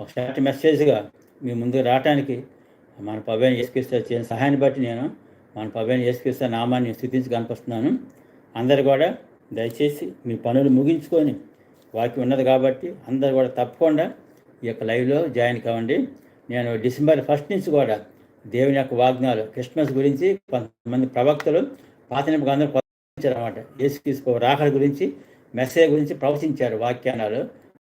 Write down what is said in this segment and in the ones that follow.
ఒక షార్ట్ మెసేజ్గా మీ ముందుకు రావడానికి మన పవ్యాన్ని చేసుకిస్తే చేసిన సహాయాన్ని బట్టి నేను మన పవ్యాన్ని చేసుకిస్తే నామాన్ని స్థుతించి కనిపిస్తున్నాను అందరు కూడా దయచేసి మీ పనులు ముగించుకొని వాక్యం ఉన్నది కాబట్టి అందరు కూడా తప్పకుండా ఈ యొక్క లైవ్లో జాయిన్ కావండి. నేను డిసెంబర్ ఫస్ట్ నుంచి కూడా దేవుని యొక్క వాగ్నాలు క్రిస్మస్ గురించి కొంతమంది ప్రవక్తలు పాత నిబంధనలు ప్రవచించారు అనమాట యేసుక్రీస్తు రాకడ గురించి మెసేజ్ గురించి ప్రవచించారు వాక్యానాలు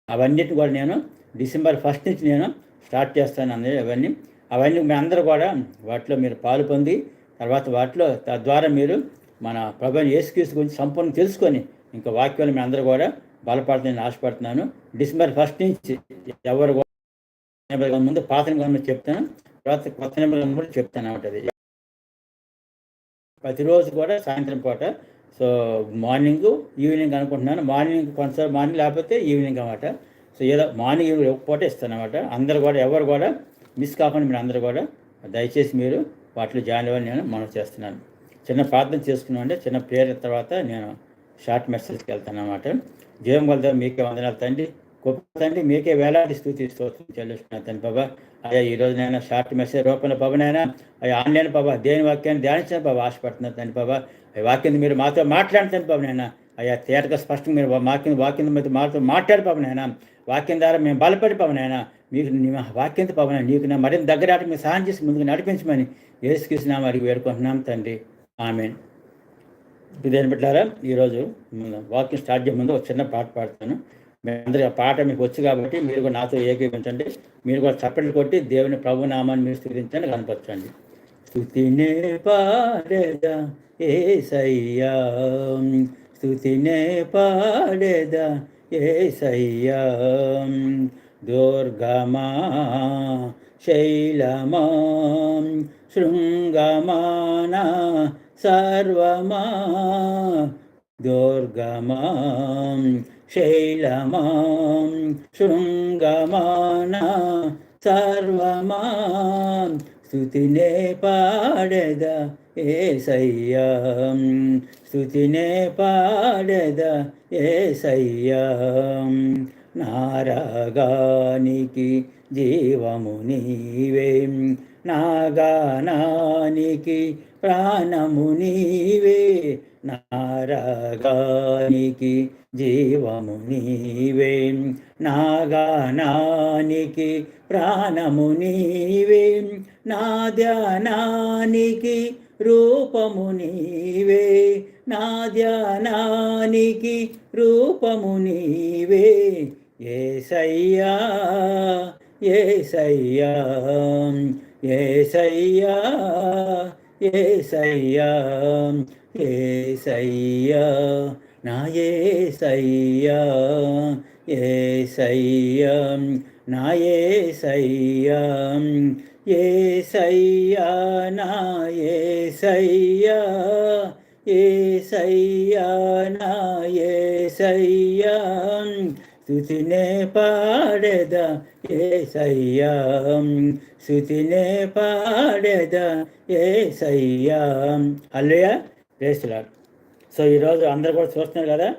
అవన్నిటిని కూడా నేను డిసెంబర్ ఫస్ట్ నుంచి నేను స్టార్ట్ చేస్తాను అన్నది అవన్నీ. అవన్నీ మీ అందరూ కూడా వాటిలో మీరు పాలు పొంది తర్వాత వాటిలో తద్వారా మీరు మన ప్రభుత్వం యేసుక్రీస్తు గురించి సంపూర్ణ తెలుసుకొని ఇంకా వాక్యాలు మీ అందరూ కూడా బలపడుతుందని ఆశపడుతున్నాను. డిసెంబర్ ఫస్ట్ నుంచి ఎవరు కూడా ముందు పాత నిబంధన చెప్తాను. తర్వాత కొత్త నిబంధన కూడా చెప్తాను ఉంటుంది ప్రతిరోజు కూడా సాయంత్రం పూట సో మార్నింగ్ ఈవినింగ్ అనుకుంటున్నాను. మార్నింగ్ కొంతసారి మార్నింగ్ లేకపోతే ఈవినింగ్ అన్నమాట. సో ఏదో మార్నింగ్ పూట ఇస్తాను అనమాట అందరు కూడా ఎవరు కూడా మిస్ కాకుండా మీరు అందరూ కూడా దయచేసి మీరు వాటిలో జాయిన్ అవ్వాలని నేను మనం చేస్తున్నాను. చిన్న ప్రార్థన చేసుకున్నాం అంటే చిన్న ప్రేయర్ తర్వాత నేను షార్ట్ మెసేజ్కి వెళ్తాను అనమాట జీవం వల్ల మీకే వందనాలు తండ్రి. గొప్ప తండ్రి మీకే వేలాది స్థుతి స్తోత్రం చెల్లిస్తున్నాను తండ్రి బాబా. అయ్యా ఈ రోజునైనా షార్ట్ మెసేజ్ రూపంలో బాబునైనా అయ్యా ఆన్లైన్ బాబా దేని వాక్యాన్ని ధ్యానించిన బాబా ఆశపడుతున్నాను తండ్రి బాబా. ఈ వాక్యం మీరు మాతో మాట్లాడుతాను బాబు నాయన. అయ్యా తేటగా స్పష్టంగా మీరు వాక్యం వాక్యం మీద మాతో మాట్లాడు బాబు నాయన. వాక్యం ద్వారా మేము బలపడి బాబు మీకు నీ వాక్యంతో పవన నీకు నా మరింత దగ్గర ఆటకు మీరు సహాయం చేసి ముందుకు నడిపించమని ఏసుకృష్ణ వారికి వేడుకుంటున్నాం తండ్రి. ఆమె ఇదేం పెట్టారా ఈరోజు వాకింగ్ స్టార్ట్ చేయ ముందు ఒక చిన్న పాట పాడతాను. మీ అందరి ఆ పాట మీకు వచ్చు కాబట్టి మీరు కూడా నాతో ఏకీపించండి మీరు కూడా చప్పట్లు కొట్టి దేవుని ప్రభు నామాన్ని మీరు స్థుతించండి కనపరచండి. స్థుతినే పాడేదా సయ్యా స్థుతినే పాడేదా ఏసయ్యా దుర్గమా శైలమా శృంగమానా సర్వమా దుర్గమా శైలమా శృంగమానా సర్వమా స్థుతినే పాడద ఏసయ్యా. స్థుతినే పాడద ఏసయ్యా. నారాగానికి జీవము నీవే. నాగానానికి ప్రాణము నీవే. నారాగానికి జీవము నీవే. నాగానానికి ప్రాణము నీవే. నా ధ్యానానికి రూపము నీవే నా ధ్యానానికి రూపము నీవే. ఏసయ్యా ఏసయ్యా ఏసయ్యా ఏసయ్యా ఏసయ్యా నా ఏసయ్యా ఏసయ్యా నా ఏసయ్యా. ఏసయ్యా నా ఏసయ్యా ఏసయ్యా నా ఏసయ్యా. స్థుతినే పాడేద ఏసయ్యా స్థుతినే పాడేద ఏసయ్యా. అల్లయ్య రేసులాడు సో ఈరోజు అందరు కూడా చూస్తున్నారు కదా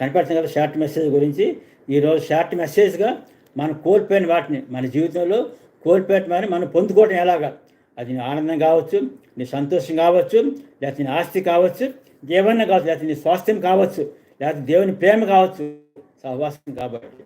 కనపడుతుంది కదా షార్ట్ మెసేజ్ గురించి. ఈరోజు షార్ట్ మెసేజ్గా మనం కోల్పోయిన వాటిని మన జీవితంలో కోల్పోయిన మనం పొందుకోవడం ఎలాగా? అది నీ ఆనందం కావచ్చు నీ సంతోషం కావచ్చు లేకపోతే నీ ఆస్తి కావచ్చు ఏమన్నా కావచ్చు లేకపోతే నీ స్వాస్థ్యం కావచ్చు లేకపోతే దేవుని ప్రేమ కావచ్చు సహవాసం కాబట్టి.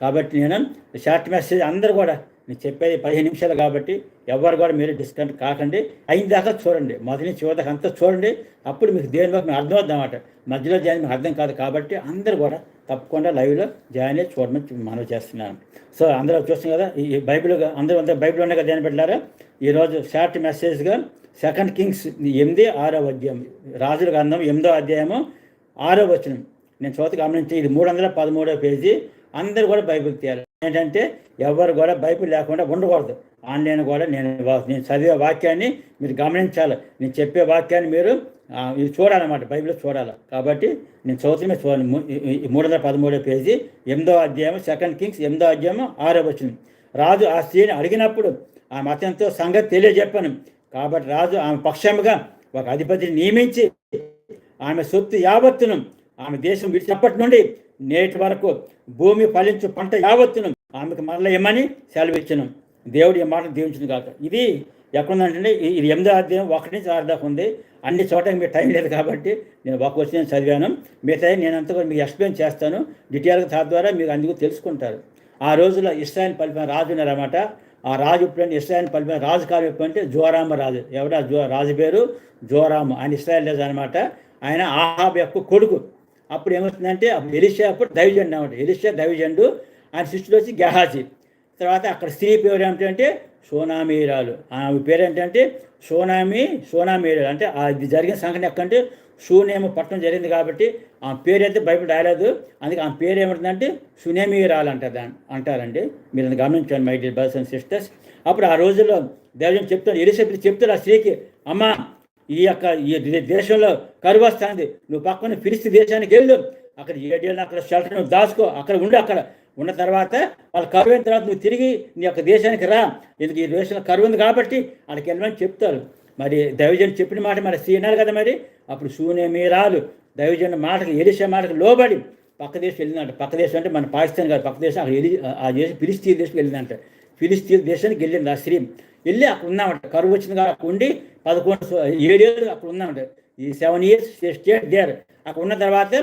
కాబట్టి నేను షార్ట్ మెసేజ్ అందరూ కూడా నేను చెప్పేది పదిహేను నిమిషాలు కాబట్టి ఎవరు కూడా మీరు డిస్కౌంట్ కాకండి. అయిన దాకా చూడండి. మొదటి నుంచి చివరి దాకా అంతా చూడండి. అప్పుడు మీకు దేని వరకు మీకు అర్థం అవుద్ది అన్నమాట. మధ్యలో దేని మీకు అర్థం కాదు కాబట్టి అందరూ కూడా తప్పకుండా లైవ్లో జాయిన్ అయ్యి చూడమని మనం చేస్తున్నాను. సో అందరూ చూస్తున్నాం కదా ఈ బైబిల్ అందరూ అంతా బైబిల్ ఉన్నాయి కదా జాయిన్ పెట్టారా? ఈరోజు షార్ట్ మెసేజ్గా సెకండ్ కింగ్స్ ఎనిమిది ఆరో అధ్యాయం రాజుల గ్రంథం ఎనిమిదో అధ్యాయము ఆరో వచనం. నేను చోత గమనించి ఇది మూడు వందల పదమూడో పేజీ. అందరూ కూడా బైబిల్ తీయాలి. ఏంటంటే ఎవరు కూడా బైబిల్ లేకుండా ఉండకూడదు. ఆన్లైన్ కూడా నేను నేను చదివే వాక్యాన్ని మీరు గమనించాలి. నేను చెప్పే వాక్యాన్ని మీరు ఇది చూడాలన్నమాట బైబిల్లో చూడాలి. కాబట్టి నేను చదువుతున్న చూడండి మూడు వందల పదమూడో పేజీ ఎనిమిదో అధ్యాయం సెకండ్ కింగ్స్ ఎనిమిదో అధ్యాయం ఆరో వచ్చింది రాజు ఆ స్త్రీని అడిగినప్పుడు ఆమె అతనితో సంగతి తెలియజెప్పాను. కాబట్టి రాజు ఆమె పక్షముగా ఒక అధిపతిని నియమించి ఆమె సొత్తు యావత్తును ఆమె దేశం విడిచినప్పటి నుండి నేటి వరకు భూమి ఫలించు పంట యావత్తును ఆమెకు మరల ఇమ్మని సెలవు దేవుడు ఈ మాట దీవించింది కాక ఇది ఎక్కడుందంటే ఇది ఎనిమిదో అధ్యాయం ఒకటి నుంచి ఆరు దాకా ఉంది. అన్ని చోట మీకు టైం లేదు కాబట్టి నేను ఒక వచ్చిన చదివాను. మిగతా నేను అంతా కూడా మీకు ఎక్స్ప్లెయిన్ చేస్తాను. డీటెయిల్గా తద్వారా మీరు అందుకు తెలుసుకుంటారు. ఆ రోజుల్లో ఇస్రాయల్ పలిపిన రాజు ఉన్నారన్నమాట. ఆ రాజు ఎప్పుడంటే ఇస్రాయల్ పలిపిన రాజు కాలం ఎప్పుడంటే జోరామ రాజు. ఎవడా? జో రాజు పేరు జోరామ. ఆయన ఇస్రాయల్ రాజు అనమాట ఆయన ఆహాబ్ యొక్క కొడుకు. అప్పుడు ఏమవుతుందంటే అప్పుడు ఎలిషా అప్పుడు దైవజెండు అనమాట ఎలిషా దైవజెండు ఆయన శిష్యుడు వచ్చి గెహాజీ. తర్వాత అక్కడ స్త్రీ పేరు ఏమిటంటే సోనామీరాలు. ఆమె పేరు ఏంటంటే సోనామి సోనామీరాలు. అంటే ఆ ఇది జరిగిన సంఘటన ఎక్కంటే సూనేమ పట్టణం జరిగింది కాబట్టి ఆ పేరు అయితే బైబిల్ రాయలేదు. అందుకే ఆ పేరు ఏమంటుందంటే సునేమీరాలు అంటారు దాన్ని అంటారండి. మీరు అది గమనించండి my dear brothers and sisters. అప్పుడు ఆ రోజుల్లో దేవజన్ చెప్తాడు ఎలిసెప్తి చెప్తాడు ఆ స్త్రీకి అమ్మా ఈ యొక్క ఈ దేశంలో కరువు వస్తుంది. నువ్వు పక్కన ఫిలిస్తీ దేశానికి వెళ్ళు. అక్కడ ఏడేళ్ళు అక్కడ షెల్టర్ దాచుకో అక్కడ ఉండు అక్కడ. ఉన్న తర్వాత వాళ్ళు కరువు అయిన తర్వాత నువ్వు తిరిగి నీ యొక్క దేశానికి రా. ఎందుకు? ఈ దేశంలో కరువు ఉంది కాబట్టి వాళ్ళకి వెళ్ళమని చెప్తారు? మరి దైవజన్ చెప్పిన మాట మరి స్త్రీ కదా మరి? అప్పుడు శూన్య మీరాలు దైవజన్ మాటకు ఎలిసే మాటకు లోబడి పక్క దేశం వెళ్ళిందంట. పక్క దేశం అంటే మన పాకిస్తాన్ కాదు. పక్క దేశం అక్కడ వెళ్ళి ఆ దేశం ఫిలిస్తీన్ దేశం వెళ్ళిందంట. ఫిలిస్తీన్ దేశానికి వెళ్ళింది ఆ స్త్రీ. వెళ్ళి అక్కడ ఉన్నామంట. కరువు వచ్చింది కాబట్టి అక్కడ ఉండి పదకొండు ఏడేళ్ళు అక్కడ ఉన్నామంట. ఈ సెవెన్ ఇయర్స్ స్టేట్ దేర్ అక్కడ ఉన్న తర్వాత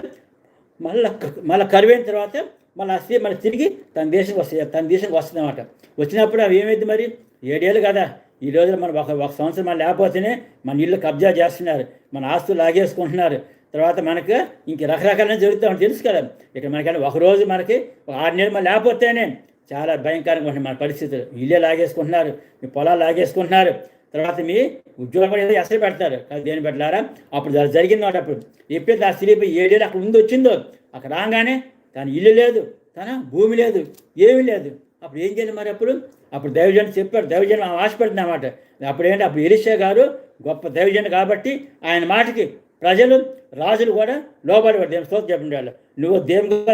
మళ్ళీ మళ్ళీ కరువైన తర్వాత మళ్ళీ ఆ స్త్రీ తిరిగి తన దేశం వస్తుంది తన దేశంకి వస్తుందన్నమాట. వచ్చినప్పుడు అవి ఏమైంది మరి? ఏడేళ్ళు కదా. ఈ రోజున మనం ఒక ఒక సంవత్సరం మనం లేకపోతేనే మన ఇల్లు కబ్జా చేస్తున్నారు. మన ఆస్తులు లాగేసుకుంటున్నారు. తర్వాత మనకు ఇంక రకరకాల జరుగుతూ ఉంటాయి. తెలుసు కదా? ఇక్కడ మనకైనా ఒకరోజు మనకి ఒక ఆరు నెలలు మనం లేకపోతేనే చాలా భయంకరంగా ఉంటుంది మన పరిస్థితులు ఇల్లే లాగేసుకుంటున్నారు. మీ పొలాలు లాగేసుకుంటున్నారు. తర్వాత మీ ఉద్యోగం కూడా ఏదో ఎసరి పెడతారు. కానీ దేని పెట్టారా అప్పుడు అది జరిగింది అప్పుడు. ఎప్పుడైతే ఆ స్త్రీ ఏడేళ్ళు అక్కడ ముందు వచ్చిందో? అక్కడ రాగానే తన ఇల్లు లేదు తన భూమి లేదు ఏమీ లేదు. అప్పుడు ఏం చేయాలి మరి అప్పుడు? అప్పుడు దైవజన్ చెప్పాడు దైవజన్ ఆశపడింది అన్నమాట. అప్పుడు ఏంటి? అప్పుడు ఎలిషా గారు గొప్ప దైవజన్ కాబట్టి ఆయన మాటకి ప్రజలు రాజులు కూడా లోబడి దేవుని స్తోత్రం చెప్పండి. వాళ్ళు నువ్వు దేవుగా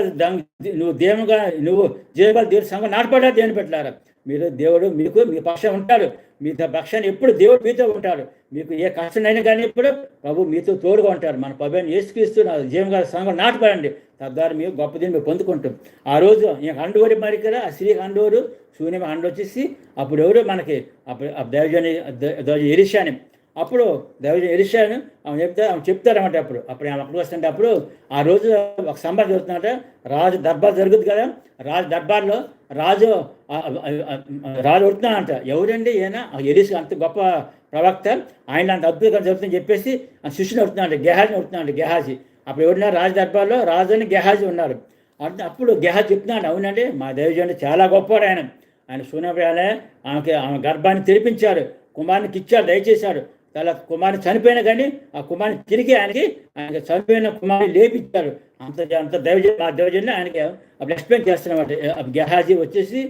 నువ్వు దేవుగా నువ్వు దేవుగా దేవుడి సంఘం నాటపడ్డా దేవుని పెట్టారా. మీరు దేవుడు మీకు మీ పక్షం ఉంటాడు. మీ పక్షాన్ని ఎప్పుడు దేవుడు మీతో ఉంటాడు. మీకు ఏ కష్టమైనా కానీ ఇప్పుడు ప్రభు మీతో తోడుగా ఉంటారు మన ప్రభుని యేసుక్రీస్తు నా జీవంగా సంఘం నాటపడండి తద్వారా మీరు గొప్ప దీన్ని మీరు పొందుకుంటాం. ఆ రోజు ఈ అండోరి మరి కదా ఆ స్త్రీ అండోరు శూన్యం హండ వచ్చేసి అప్పుడు ఎవరు మనకి అప్పుడు ఆ దైవజని దైవ ఎరిషాని అప్పుడు దైవజన్ ఎరిషాను ఆమె చెప్తే ఆమె చెప్తారన్నమాట అప్పుడు. అప్పుడు ఆమె అక్కడికి వస్తుంటే అప్పుడు ఆ రోజు ఒక సంబరం జరుగుతుందంట. రాజు దర్బార్ జరుగుతుంది కదా. రాజు దర్బార్లో రాజు రాజు వస్తున్నాడంట ఎవరండి ఈయన? ఆ ఎలిసి అంత గొప్ప ప్రవక్త. ఆయన అంత అద్భుతంగా జరుగుతుందని చెప్పేసి ఆ శిష్యుని అవుతున్నాడు గెహాజీని అవుతున్నాడు గెహాజీ. అప్పుడు ఎవరున్నారు? రాజు దర్బార్లో రాజు అని గెహాజీ ఉన్నారు. అప్పుడు గెహాజీ చెప్తున్నాడు. అవునండి మా దైవజనుడు చాలా గొప్పవాడు ఆయన. ఆయన సూనప్రియాలే ఆమెకి ఆమె గర్భాన్ని తెరిపించారు. కుమారునికి ఇచ్చాడు దయచేశాడు చాలా కుమారుని చనిపోయిన కానీ ఆ కుమారుని తిరిగి ఆయనకి ఆయనకి చనిపోయిన కుమారుని లేపించాడు అంత అంత దైవజన్ ఆ దైవజన్ని ఆయనకి అప్పుడు ఎక్స్ప్లెయిన్ చేస్తున్నమాట. గెహాజీ వచ్చేసి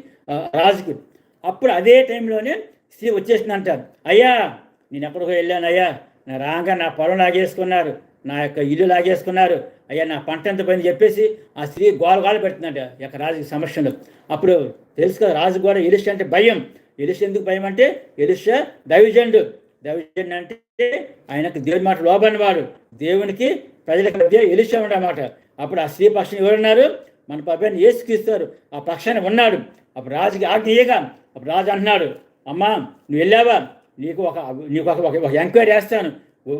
రాజుకి. అప్పుడు అదే టైంలోనే స్త్రీ వచ్చేసింది అంటారు అయ్యా నేను ఎక్కడికో వెళ్ళాను అయ్యా నా రాగా నా పొలం లాగేసుకున్నారు. నా యొక్క ఇల్లు లాగేసుకున్నారు. అయ్యా నా పంట ఎంత పోయింది? చెప్పేసి ఆ స్త్రీ గోల గోల పెడుతుందంట యొక్క రాజు సమస్యలు అప్పుడు తెలుసు కదా రాజు కూడా ఎలిష అంటే భయం. ఎలిష ఎందుకు భయం అంటే ఎలిష దైవజండు దైవజన్ అంటే ఆయనకు దేవుని మాట లోబడిన వాడు. దేవునికి ప్రజల మధ్య ఎలిష ఉండమాట. అప్పుడు ఆ స్త్రీ పక్షం ఎవరున్నారు? మన పబ్బాన్ని ఏసుకిస్తారు ఆ పక్షాన్ని ఉన్నాడు. అప్పుడు రాజుకి ఆజ్ఞ ఇయ్యగా. అప్పుడు రాజు అంటున్నాడు అమ్మా నువ్వు వెళ్ళావా? నీకు ఒక నీకు ఒక ఒక- ఎంక్వైరీ చేస్తాను.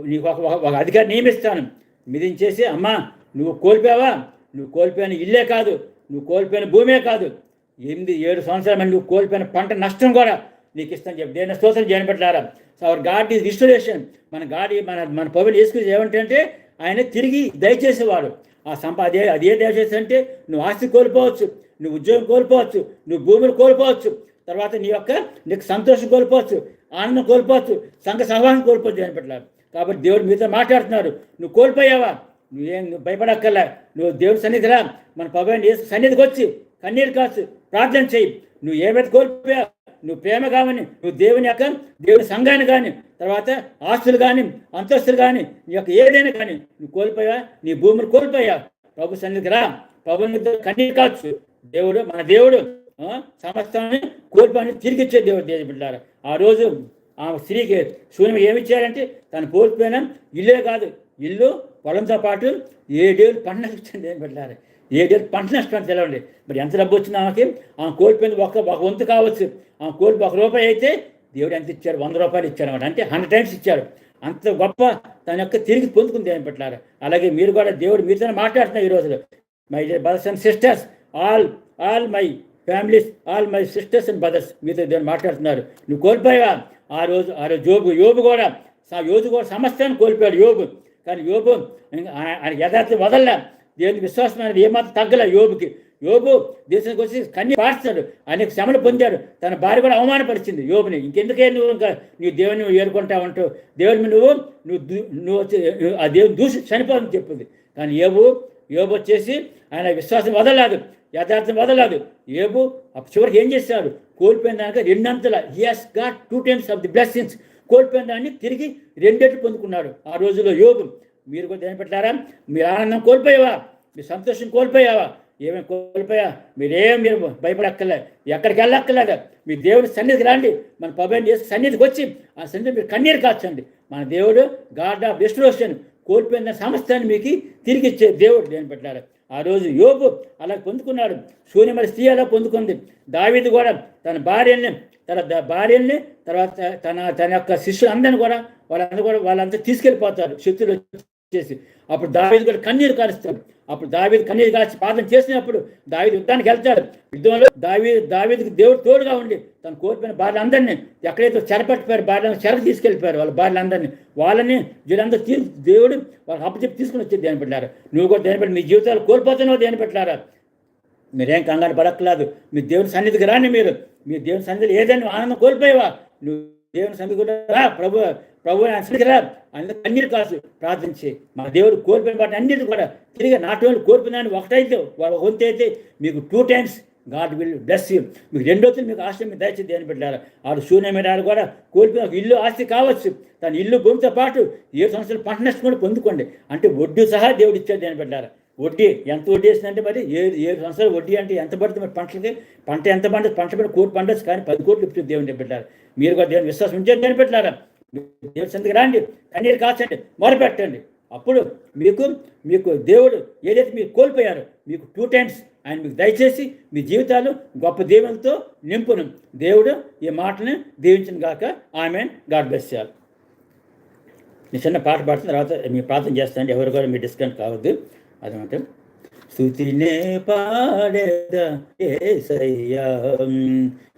నీకు ఒక ఒక- అధికారి నియమిస్తాను. మిదించేసి అమ్మా నువ్వు కోల్పోయావా? నువ్వు కోల్పోయిన ఇల్లే కాదు. నువ్వు కోల్పోయిన భూమే కాదు. ఎనిమిది ఏడు సంవత్సరాలు నువ్వు కోల్పోయిన పంట నష్టం కూడా నీకు ఇస్తాను. చెప్పి దేని స్తోత్రం చేయబడ్డారా so our God is restoration మన గాడి మన మన పౌరులు వేసుకుని ఏమంటే ఆయన తిరిగి దయచేసేవాడు. ఆ సంపా అదే అదే దయచేసి అంటే నువ్వు ఆస్తి కోల్పోవచ్చు నువ్వు ఉద్యోగం కోల్పోవచ్చు నువ్వు భూములు కోల్పోవచ్చు తర్వాత నీ యొక్క నీకు సంతోషం కోల్పోవచ్చు ఆనందం కోల్పోవచ్చు సంఘ సహవాసం కోల్పోవచ్చు అని పెట్టారు కాబట్టి దేవుడు మీతో మాట్లాడుతున్నారు నువ్వు కోల్పోయావా? నువ్వేం నువ్వు భయపడక్కర్లే. నువ్వు దేవుడి సన్నిధిరా మన పవన్ సన్నిధికి వచ్చి కన్నీరు కాచు ప్రార్థన చేయి. నువ్వు ఏమైతే కోల్పోయావు నువ్వు ప్రేమ కావని నువ్వు దేవుని యొక్క దేవుని సంఘాన్ని కానీ తర్వాత ఆస్తులు కానీ అంతస్తులు కానీ నీ యొక్క ఏదైనా కానీ నువ్వు కోల్పోయా నీ భూమిని కోల్పోయా. ప్రభు సన్నిధికి రా. ప్రభు కన్నీరు కావచ్చు దేవుడు మన దేవుడు సమస్తాన్ని కోల్పోయి తిరిగి ఇచ్చే దేవుడు దేవుడు బిడ్డారు. ఆ రోజు ఆ స్త్రీకి శూన్యం ఏమి ఇచ్చారంటే తను కోల్పోయినా ఇల్లే కాదు ఇల్లు పొలంతో పాటు ఏడేళ్ళు పండుగ ఇచ్చింది ఏం పెట్టారు ఏదైతే పంట నష్టం తెలవండి. మరి ఎంత డబ్బు వచ్చింది ఆమెకి? ఆమె కోల్పోయింది ఒక ఒక వంతు కావచ్చు. ఆమె కోల్పి ఒక రూపాయి అయితే దేవుడు ఎంత ఇచ్చారు వంద రూపాయలు ఇచ్చారు అనమాట అంటే హండ్రెడ్ టైమ్స్ ఇచ్చారు అంత గొప్ప తన యొక్క తిరిగి పొందుకుంది ఏం పెట్టారు అలాగే మీరు కూడా దేవుడు మీతో మాట్లాడుతున్నారు ఈ రోజులో. My brothers and sisters all all my families all my sisters and brothers మీతో దేవుడు మాట్లాడుతున్నారు. నువ్వు కోల్పోయావా? ఆ రోజు ఆ రోజు యోబు యోబు కూడా యోజు కూడా సమస్తాన్ని కోల్పోయాడు యోబు. కానీ యోబు ఆయన యథార్థ వదలలే. దేవుని విశ్వాసం అనేది ఏమాత్రం తగ్గలే యోబుకి. యోబు దేశానికి వచ్చి కన్య పాడుతాడు అనేక శ్రమలు పొందాడు. తన భార్య కూడా అవమానపరిచింది యోబుని. ఇంకెందుకే నువ్వు ఇంకా నీ దేవుని నువ్వు ఏరుకుంటావు అంటూ దేవుని నువ్వు నువ్వు నువ్వు వచ్చి ఆ దేవుని దూసి చనిపోదని చెప్పింది. కానీ ఏబు యోబు వచ్చేసి ఆయన విశ్వాసం వదలలేదు. యథార్థం వదలలేదు. ఏబు అప్పుడు చివరికి ఏం చేశాడు? కోల్పోయిన దానికి రెండంతల he's got two times of the blessings కోల్పోయిన దాన్ని తిరిగి రెండెట్లు పొందుకున్నాడు. ఆ రోజుల్లో యోగు మీరు కూడా దేని పెట్టారా? మీరు ఆనందం కోల్పోయావా? మీ సంతోషం కోల్పోయావా? ఏమేమి కోల్పోయా? మీరేం మీరు భయపడక్కర్లేదు ఎక్కడికి వెళ్ళక్కర్లేదు. మీ దేవుడి సన్నిధికి రండి. మన పబ్బని చేసి సన్నిధికి వచ్చి ఆ సన్నిధి మీరు కన్నీరు కాచండి మన దేవుడు గాడ్ ఆఫ్ డిస్ట్రోషన్ కోల్పోయిన సమస్తాన్ని మీకు తిరిగి ఇచ్చే దేవుడు దేని పెట్టారు. ఆ రోజు యోగు అలా పొందుకున్నాడు. శూన్యమరి స్త్రీ అలా పొందుకుంది. దావిది కూడా తన భార్యని తన భార్యల్ని తర్వాత తన తన యొక్క శిష్యులందరినీ కూడా వాళ్ళందరూ కూడా వాళ్ళంతా తీసుకెళ్ళిపోతారు. శక్తులు చేసి అప్పుడు దావేది కూడా కన్నీరు కారుస్తాడు. అప్పుడు దావేది కన్నీరు కాల్చి ప్రార్థన చేసినప్పుడు దావేది యుద్ధానికి వెళ్తాడు. యుద్ధంలో దావీ దావేదికి దేవుడు తోడుగా ఉండి తను కోల్పోయిన భార్యలందరినీ ఎక్కడైతే చెరపట్టిపోయారు భార్యలను చెరకు తీసుకెళ్ళిపోయారు వాళ్ళ భార్యలందరినీ. వాళ్ళని వీళ్ళందరూ తీ దేవుడు వాళ్ళకి అప్పచెప్పి తీసుకుని వచ్చి దేని పెట్టారు? నువ్వు కూడా దేని పెట్టి మీ జీవితాలు కోల్పోతున్నావు దేని పెట్టారా? మీరేం కంగారు పడక్కలేదు మీ దేవుని సన్నిధికి రాని మీరు. మీ దేవుని సన్నిధిలో ఏదైనా ఆనందం కోల్పోయేవా? నువ్వు దేవుని సన్నిధి కూడా రా ప్రభు. ప్రభు ఆయన సన్నిధికి అందుకు అన్నిటి కాసు. ప్రార్థించి మా దేవుడు కోల్పోయిన వాటిని అన్నిటి కూడా తిరిగి నాటి వాళ్ళు కోల్పోయిన ఒకటైతే ఒక వంతు అయితే మీకు two times God will bless you మీకు రెండోతులు మీకు ఆస్తి మీకు దయచేసి దేని పెట్టారు ఆడు శూన్యమైన కూడా కోల్పోయిన ఒక ఇల్లు ఆస్తి కావచ్చు. తన ఇల్లు భూమితో పాటు ఏ సంవత్సరాలు పంట నష్టం కూడా పొందుకోండి. అంటే వడ్డీ సహా దేవుడు ఇచ్చాడు దేని పెట్టారు వడ్డీ ఎంత వడ్డీ వేసిందంటే మరి ఏడు ఏడు సంవత్సరాలు వడ్డీ అంటే ఎంత పడుతుంది మరి పంటలకి? పంట ఎంత పండుతుంది? పంట పడి కోటి పండొచ్చు కానీ పది కోట్లు ఇప్పుడు దేవుని పెట్టారు మీరు కూడా దేవుని విశ్వాసం ఉంచారు దేని పెట్టారా దేవుడి సందికి రాండి కన్నీరు కాచండి మొరపెట్టండి. అప్పుడు మీకు మీకు దేవుడు ఏదైతే మీరు కోల్పోయారో మీకు టూ టైమ్స్ ఆయన మీకు దయచేసి మీ జీవితాలు గొప్ప దేవునితో నింపును. దేవుడు ఈ మాటని దీవించిన గాక ఆమె గాడ్ బ్లెస్ చేయాలి నేను చిన్న పాట పాడుతున్న తర్వాత మీ ప్రార్థన చేస్తానండి ఎవరు కూడా మీ డిస్కౌంట్ కావద్దు. అదనమాట. స్థుతినే పాడేద ఏసయ్యా?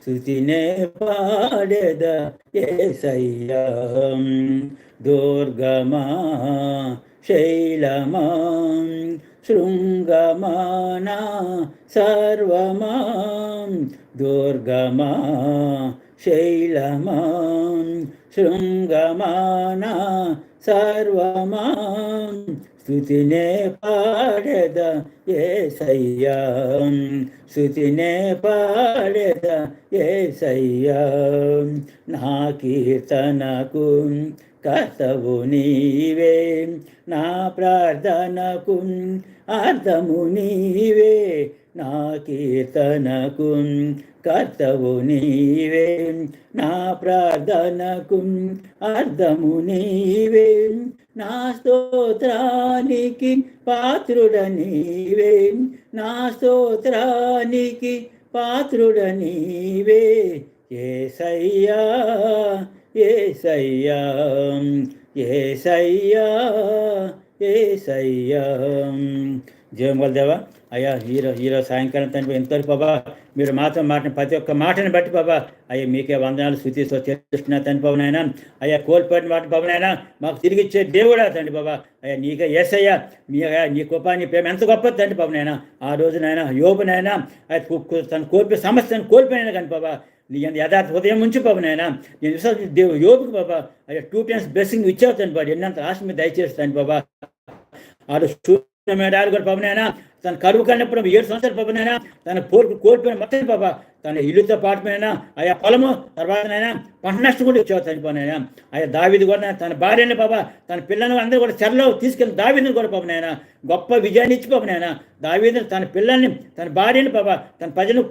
స్థుతినే పాడేద ఏసయ్యా? దుర్గమా శైలమా శృంగమానా సర్వమా? దుర్గమా శైలమా శృంగమానా సర్వమా? స్థుతినే పాడేద ఏసయ్యా. స్థుతినే పాడేద ఏసయ్యా. నా కీర్తనకు కర్తవు నీవే. నా ప్రార్థనకు అర్థము నీవే. నా కీర్తనకు కర్తవు నీవే. నా ప్రార్థనకు అర్థము నీవే. నా స్తోత్రానికి పాత్రుడ నీవే. నా స్తోత్రానికి పాత్రుడ నీవే. ఏసయ్యా ఏసయ్యా ఏసయ్యా ఏసయ్యా. జయం దేవా అయ్యా హీరో హీరో సాయంకాలం తండ్రి ఎంతవరకు బాబా మీరు మాతో మాట ప్రతి ఒక్క మాటని బట్టి బాబా అయ్యా మీకే వందనాలు శృతితో చేస్తున్నా తండ్రి బాబు నాయన. అయ్యా కోల్పోయిన మాట బాబు నాయన మాకు తిరిగి ఇచ్చే దేవుడా తండ్రి బాబా అయ్యా నీకే ఏసయ్యా మీ అయ్యా నీ కృప నీ ప్రేమ ఎంత గొప్ప తండ్రి బాబు నాయన. ఆ రోజు నాయన యోబు నాయన తను కోల్పోయి సమస్యను కోల్పోయినా కానీ బాబా నీ అంత యథార్థ హృదయం ఉంచి బాబు నాయన నేను విశ్వాసం దేవు యోగుకు బాబా అయ్యా టూ టైమ్స్ బ్లెస్సింగ్ ఇచ్చావు తండ్రి బాబు ఎన్నంత ఆశ మీద దయచేస్తాను బాబా ఆడు శూన్యమైన కూడా పవనైనా తన కరువు కన్నప్పుడు ఏడు సంవత్సరాలు పాపనైనా తన పోరుకు కోల్పోయిన మొత్తం పాప తన ఇల్లుతో పాటమైనా ఆయా పొలము తర్వాతనైనా పంట నష్టం కూడా ఇచ్చావు చనిపోయినా ఆయా దావిది కూడా తన భార్యని పాప తన పిల్లలు అందరూ కూడా చెరలో తీసుకెళ్ళి దావిదిని కూడా పాపనైనా గొప్ప విజయాన్ని ఇచ్చి పాపనైనా దావీదుని తన పిల్లల్ని తన భార్యని బాబా తన ప్రజలు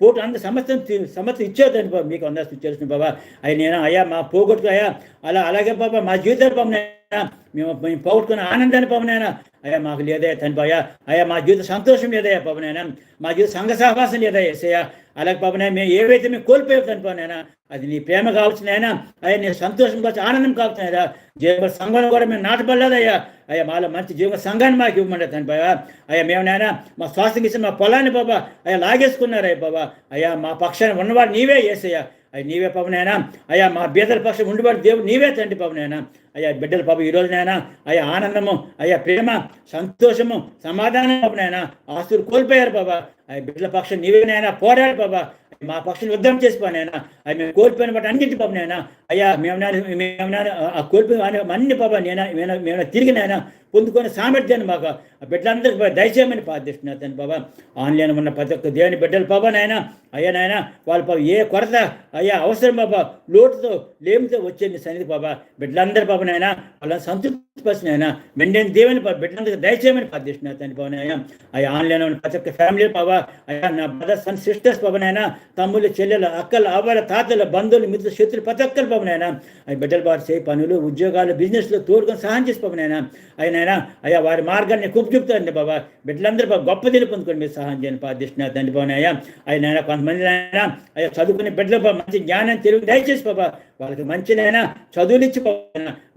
పోటు అంత సమస్తం సమస్య ఇచ్చేదని బాబా మీకు అందరూ చేసిన బాబా అయ్యా నేను అయ్యా మా పోగొట్టుకు అయ్యా. అలా అలాగే బాబా మా జీవితాలు పాపనైనా మేము మేము పోగొట్టుకున్న ఆనందాన్ని పాపనైనా అయ్యా మాకు లేదే తండ్రి అయ్యా. అయ్యా మా జీవిత సంతోషం లేదయ్యా పవనైనా మా జీవిత సంఘ సహవాసం లేదయ్యా ఏసయ్యా. అలాగే పవనయ్య మేము ఏవైతే మేము కోల్పోయాం తండ్రి పవనైనా అది నీ ప్రేమ కావచ్చు నాయనా. అయ్యా నీ సంతోషం కావచ్చు ఆనందం కావచ్చు నాయనా. జీవ సంఘం కూడా మేము నాటపడలేదయ్యా అయ్యా మాలో మంచి జీవ సంఘాన్ని మాకు ఇవ్వమంటే తండ్రి బాబా. అయ్యా మేము నాయన మా స్వాస్థ్యం ఇచ్చిన మా పొలాన్ని బాబా అయ్యా లాగేసుకున్నారయ్యా బాబా. అయ్యా మా పక్షాన్ని ఉన్నవాడు నీవే ఏసయ్యా. అయ్యా నీవే పవనైనా అయ్యా మా బీదల పక్షం ఉండిపడి దేవుడు నీవే తండ్రి పవనైనా అయ్యా బిడ్డల పాప ఈ రోజునైనా అయ్యా ఆనందము అయ్యా ప్రేమ సంతోషము సమాధానం పాపనైనా ఆస్తులు కోల్పోయారు బాబా. అయ్యా బిడ్డల పక్షం నీవేనైనా పోరాడు బాబా. మా పక్షులు యుద్ధం చేసిపోయినైనా అవి మేము కోల్పోయిన బట్టి అన్నింటి పాపనైనా అయ్యా మేము మేము ఆ కోల్పోయిన అన్ని పాప నేను మేము తిరిగినైనా పొందుకునే సామర్థ్యాన్ని మాకు ఆ బిడ్డలందరికీ దయచేయమని ప్రార్థిస్తున్నారు తండ్రి బాబా. ఆన్లైన్ ఉన్న ప్రతి ఒక్క దేవుని బిడ్డలు బాబా నాయన అయ్యా నాయన వాళ్ళ బాబా ఏ కొరత అయ్యా అవసరం బాబా లోటుతో లేమితో వచ్చేది సన్నిధి బాబా. బిడ్డలందరి బాబా నాయన వాళ్ళని సంతృప్తి పరిచిన మెండైన దేవుని బిడ్డలందరికీ దయచేయమని ప్రార్థిస్తున్నారు తండ్రి బాబా నాయన. అయ్యా ఆన్లైన్ ఉన్న ప్రతి ఒక్క ఫ్యామిలీ బాబా అయ్యా నా బ్రదర్స్ అండ్ సిస్టర్స్ బాబా నాయన తమ్ముళ్ళు చెల్లెలు అక్కలు అవ్వల తాతలు బంధువులు మిత్రులు శత్రులు ప్రతి ఒక్కరు బాబు నాయన. అవి బిడ్డల బాబు చేయి పనులు ఉద్యోగాలు బిజినెస్లో తోడుకొని సహాయం చేసి బాబు నాయన. ఆయన నాయన అయ్యా వారి మార్గాన్ని కుప్పు చెప్తారండి బాబా. బిడ్డలందరూ బాబా గొప్ప దిలు పొందుకొని మీరు సహాయం చేయని ప్రార్థిస్తున్నారు తండ్రి బాబు అయ్యా నాయన కొంతమంది నాయన అయ్యా చదువుకునే బిడ్డలు బాబా మంచి జ్ఞానం తెలుగు దయచేసి బాబా వాళ్ళకి మంచిదైనా చదువులు ఇచ్చి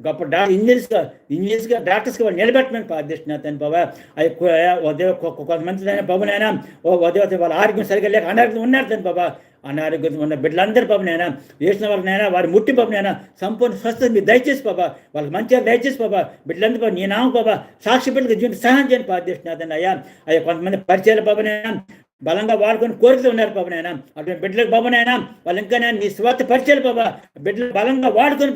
గొప్ప డా ఇంజనీర్స్గా ఇంజనీర్స్గా డాక్టర్స్గా వాళ్ళు నిలబెట్టమని ప్రార్థిస్తున్నారు తండ్రి బాబా. అవి కొంతమంది బాబునైనా ఓ ఉదయం వాళ్ళ ఆరోగ్యం సరిగ్గా లేక అనారోగ్యం ఉన్నారు తండ్రి బాబా. అనారోగ్యం ఉన్న బిడ్డలందరి పాపనైనా వేసిన వాళ్ళనైనా వారి ముట్టి పాపనైనా సంపూర్ణ స్వస్థత మీరు దయచేసి బాబా వాళ్ళకి మంచిగా దయచేసి బాబా బిడ్డలందరూ పాప నీ నామ బాబా సాక్షి బిడ్డలకు జీవితం సహాయం చేయని ప్రార్థిస్తున్నారు అయ్యా అయ్యా కొంతమంది పరిచయాల బాబనైనా బలంగా వాడుకొని కోరికలు ఉన్నారు పాపనైనా అటువంటి బిడ్డలకు బాబునైనా వాళ్ళు ఇంకా నీ స్వార్థ పరిచయాలు బాబా బిడ్డలు బలంగా వాడుకొని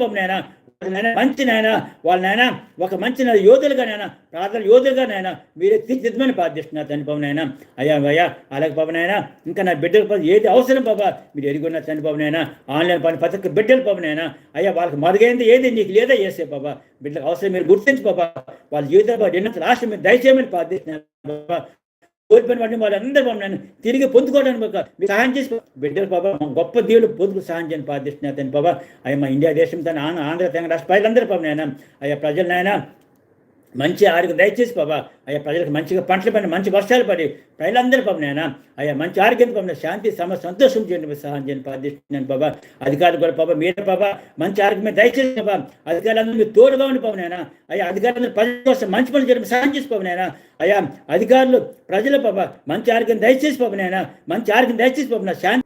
మంచి నాయన వాళ్ళ నాయన ఒక మంచి యోధులుగా నాయన ప్రార్థన యోధులుగా నాయన మీరే తీర్చిదిద్దమని ప్రార్థిస్తున్నారు తండ్రి బాబు నాయన. అయ్యా అయ్యా అలాగే బాబు నాయన ఇంకా నా బిడ్డల పని ఏది అవసరం బాబా? మీరు ఎరుగున్న తండ్రి బాబు నాయన ఆన్లైన్ పని ప్రతి ఒక్క బిడ్డలు బాబు నాయన అయ్యా వాళ్ళకి మరుగైంది ఏది నీకు లేదా చేసే బాబా? బిడ్డలకు అవసరం మీరు గుర్తించి బాబా. వాళ్ళ జీవితంలో ఎన్నో మీరు దయచేయమని ప్రార్థిస్తున్నారు బాబా. కోల్పోయిన వాటిని వాళ్ళందరూ నన్ను తిరిగి పొందుకోవడానికి మీరు సహాయం చేసి బిడ్డలు బాబా గొప్ప దేవుడు పొందుకు సహాయం చేయని ప్రార్థిస్తున్నారు అతని బాబా. అయ్యా మా ఇండియా దేశం తన ఆంధ్ర తెలంగాణ రాష్ట్ర ప్రజలందరూ పాపం నాయన. అయ్యా ప్రజలు నాయన మంచి ఆరోగ్యం దయచేసి బాబా అయ్యా ప్రజలకు మంచిగా పంటలు పడి మంచి వర్షాలు పడి ప్రజలందరూ పాపనైనా అయ్యా మంచి ఆరోగ్యం పంపిన శాంతి సమ సంతోషం చేయండి సహాయం చేయండి ప్రార్థిస్తున్నాను బాబా. అధికారులు కూడా బాబా మీరే బాబా మంచి ఆరోగ్యం దయచేసి బాబా. అధికారులందరూ మీరు తోడుగా ఉండి పాపనైనా అయ్యా అధికారులందరూ ప్రజల కోసం మంచి పనులు చేయడం సహాయం చేసి పాపనైనా అయ్యా అధికారులు ప్రజల బాబా మంచి ఆరోగ్యం దయచేసి పాపనైనా మంచి ఆరోగ్యం దయచేసి పాపన శాంతి.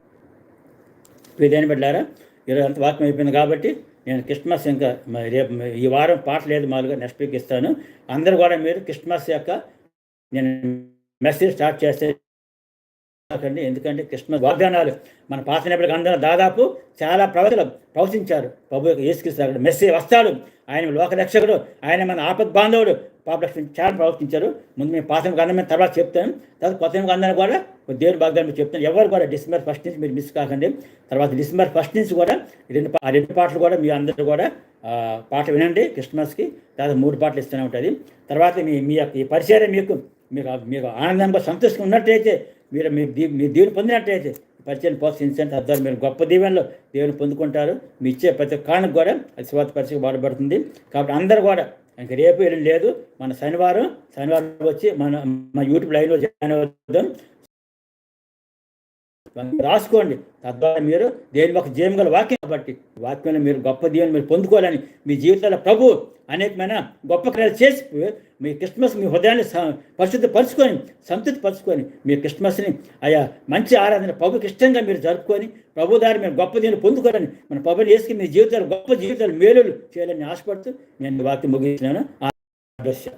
ఇదేని పెట్టారా ఈరోజు అంత వాక్యం అయిపోయింది కాబట్టి నేను క్రిస్మస్ ఇంకా రేపు ఈ వారం పాట లేదు మాలుగా నెక్స్ట్ వీక్ ఇస్తాను. అందరు కూడా మీరు క్రిస్మస్ యొక్క నేను మెసేజ్ స్టార్ట్ చేస్తే ఎందుకంటే క్రిస్మస్ వాగ్దానాలు మన పాత అందరూ దాదాపు చాలా ప్రవచలు ప్రవచించారు. ప్రభు యొక్క ఏసుక్రీస్తు మెస్సే వస్తాడు. ఆయన లోకరక్షకుడు ఆయన మన ఆపద్ బాంధవుడు. పాపలక్ష్మి చాలా ప్రవర్తించారు ముందు మేము పాత గ్రంథం తర్వాత చెప్తాను. తర్వాత కొత్త గ్రంథాన్ని కూడా దేవుని భాగ్యాన్ని చెప్తాను. ఎవరు కూడా డిసెంబర్ ఫస్ట్ నుంచి మీరు మిస్ కాకండి. తర్వాత డిసెంబర్ ఫస్ట్ నుంచి కూడా రెండు ఆ రెండు పాటలు కూడా మీ అందరూ కూడా పాట వినండి క్రిస్మస్కి. తర్వాత మూడు పాటలు ఇస్తూనే ఉంటుంది. తర్వాత మీ మీ యొక్క ఈ పరిచయం మీకు మీకు మీకు ఆనందంగా సంతోషంగా ఉన్నట్టయితే మీరు మీ మీ దేవుని పొందినట్టయితే పరిచయం ప్రోత్సహించండి తద్వారా మీరు గొప్ప దీవెనలో దేవుని పొందుకుంటారు. మీ ఇచ్చే ప్రతి కానుక కూడా అది స్వాత పరిచయం వాడబడుతుంది. కాబట్టి అందరూ కూడా ఇంక రేపు వెళ్ళి లేదు. మన శనివారం శనివారం వచ్చి మన మా యూట్యూబ్ లైవ్లో జాయిన్ అవుతాం రాసుకోండి. తద్వారా మీరు దేని ఒక జీవం గల వాక్యం కాబట్టి వాక్యంలో మీరు గొప్ప దీవెని మీరు పొందుకోవాలని మీ జీవితంలో ప్రభు అనేకమైన గొప్ప క్రియలు చేసి మీ క్రిస్మస్ మీ హృదయాన్ని పరిశుద్ధి పరుచుకొని సంతృప్తి పరుచుకొని మీ క్రిస్మస్ని ఆయా మంచి ఆరాధన ప్రభుకి ఇష్టంగా మీరు జరుపుకొని ప్రభు దారి మీరు గొప్ప దీన్ని పొందుకోవాలని మన ప్రభుని వేసుకుని మీ జీవితాలు గొప్ప జీవితాలు మేలులు చేయాలని ఆశపడుతూ నేను వాక్యం ముగించినాను. ఆ దృశ్య